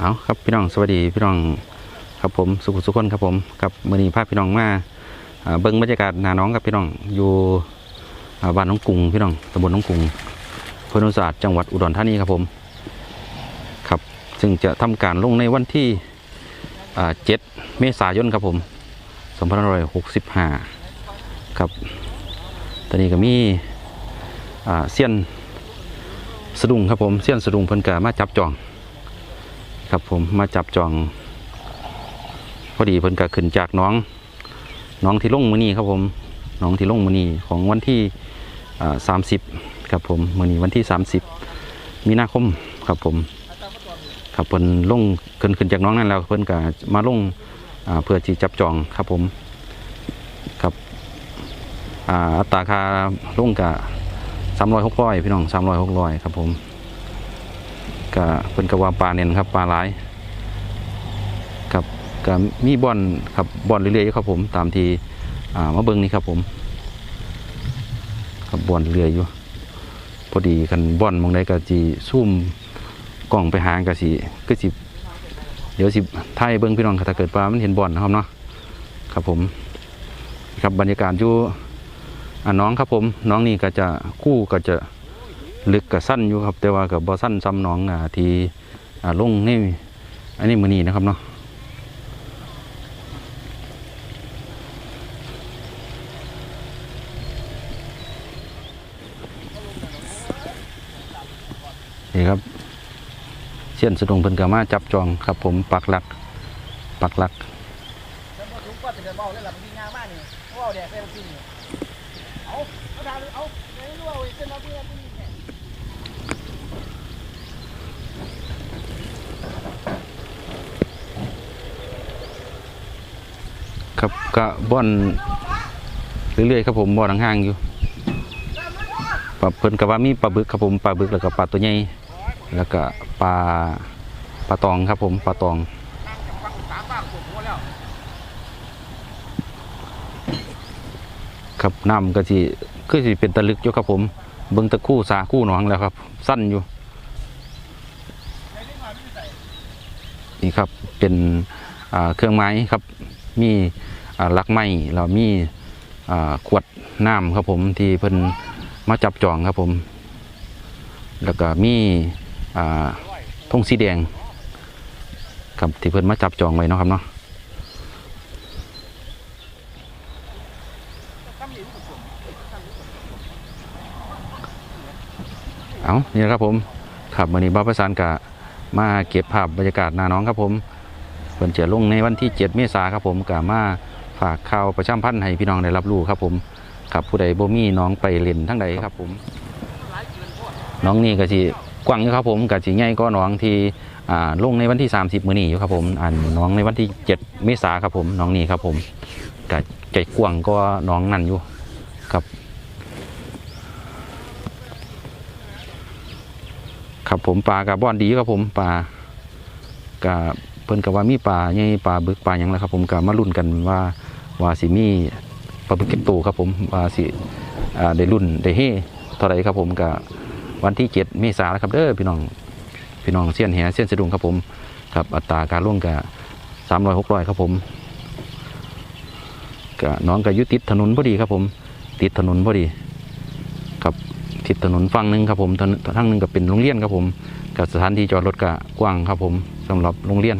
เอาครับพี่น้องสวัสดีพี่น้องครับผมสุขสุขคนครับผมกับมือนี้พาพพี่น้องมาเบิ้งบรรยากาศนาน้องกับพี่น้องอยู่บ้านน้องกรุงพี่น้องตำบลน้องกรุงพนุศาสตร์จังหวัดอุดรธานีครับผมครับซึ่งจะทำการลงในวันที่เจ็ดเมษายนครับผม2565ครับตอนนี้ก็มีเซียนสะดุงครับผมเซียนสะดุงเพิ่นกมาจับจอง ครับผมมาจับจองพอดีเพิ่นก็ขึ้นจากน้องน้องที่ลงมือนี้ครับผมน้องที่ลงมือนี้ของวันที่สามสิบครับผมมือนี้วันที่สามสิบมีนาคมครับผมครับเพิ่นลงขึ้นขึ้นจากน้องนั่นแล้วเพิ่นก็มาลงอ่าเพื่อที่จับจองครับผมครับอัตราคาลงกับสามร้อยหกร้อยพี่น้องสามร้อยหกร้อยครับผม ก็เป็นกว่าปลาเน่นครับปลาหลายครับก็มีบอลครับบอลเรื่อยๆครับผมตามที่อ่ามาเบิ้งนี่ครับผมครับบอลเรื่อยอยู่พอดีกันบอลมองได้ก็จีซุ่มกล้องไปหางก็สิก็สิเดี๋ยวสิถ่ายเบิ้งพี่น้องครับถ้าเกิดปลามันเห็นบอลนะครับเนาะครับผมครับบรรยากาศอยู่อ่าน้องครับผมน้องนี่ก็จะคู่ก็จะ ลึกกับสั้นอยู่ครับ แต่ว่ากับบอสั้นซ้ำหนองอ่าที่อ่าลงนี่อันนี้มือนีนะครับเนาะนี่ครับเสียนสะดงเพิ่นกมาจับจองครับ ผมปักหลักปักหลักแล้วพอถุงก็จะเดิน ครับก็บ่อนเรื่อยๆครับผมบ่อนห่างๆอยู่ปลาเพิ่นก็ว่ามีปลาบึกครับผมปลาบึกแล้วก็ปลาตัวใหญ่แล้วก็ปลาปลาตองครับผมปลาตองครับน้ำก็สิคือสิเป็นตะลึกอยู่ครับผม เบิ่งตะคู่สาคู่หนองแล้วครับ สั้นอยู่ นี่ครับเป็นเครื่องไม้ครับ มีลักไม้แล้วมีขวดน้ำครับผมที่เพิ่นมาจับจองครับผม แล้วก็มีอ่าธงสีแดงครับที่เพิ่นมาจับจองไว้นะครับเนาะเอานี่นะครับผมขับมานี่บ้าประสานกะมาเก็บภาพบรรยากาศหนาน้องครับผม เพิ่นจะลงในวันที่7เมษาครับผมกะมาฝากข่าวประชามพันธ์ให้พี่น้องได้รับรู้ครับผมครับผู้ใดบ่มีน้องไปเล่นทั้งใดครับผม น้องนี่ก็สิกว้างอยู่ครับผมก็สิใหญ่ก็น้องที่อ่าลงในวันที่ 30 มื้อนี้อยู่ครับผมอันน้องในวันที่ 7 เมษาครับผมน้องนี่ครับผมก็ใจกว้างก็น้องนั่นอยู่ครับ ครับผมปลากับบอนดีครับผมปลากับ เพิ่นกับว่ามีปลาใหญ่ปลาบึกปลาหยังแล้วครับ ผมกับมารุ่นกันว่าว่าสิมีปลาบึกเก็บตัวครับผมว่าสิอ่าได้รุ่นได้เฮเท่าไรครับผมกับวันที่เจ็ดเมษายนแล้วครับเด้อพี่น้องพี่น้องเสี้ยนแหเสี้ยนสะดุงครับผมครับอัตราการล่วงกับสามร้อยหกร้อยครับผมกับน้องกับยุติดถนนพอดีครับผม ติดถนนพอดีครับทิศถนนฝั่งหนึ่งครับผมทางทางหนึ่งก็เป็นโรงเรียนครับผมกับสถานที่จอดรถก็กว้างครับผมสำหรับโรงเรียน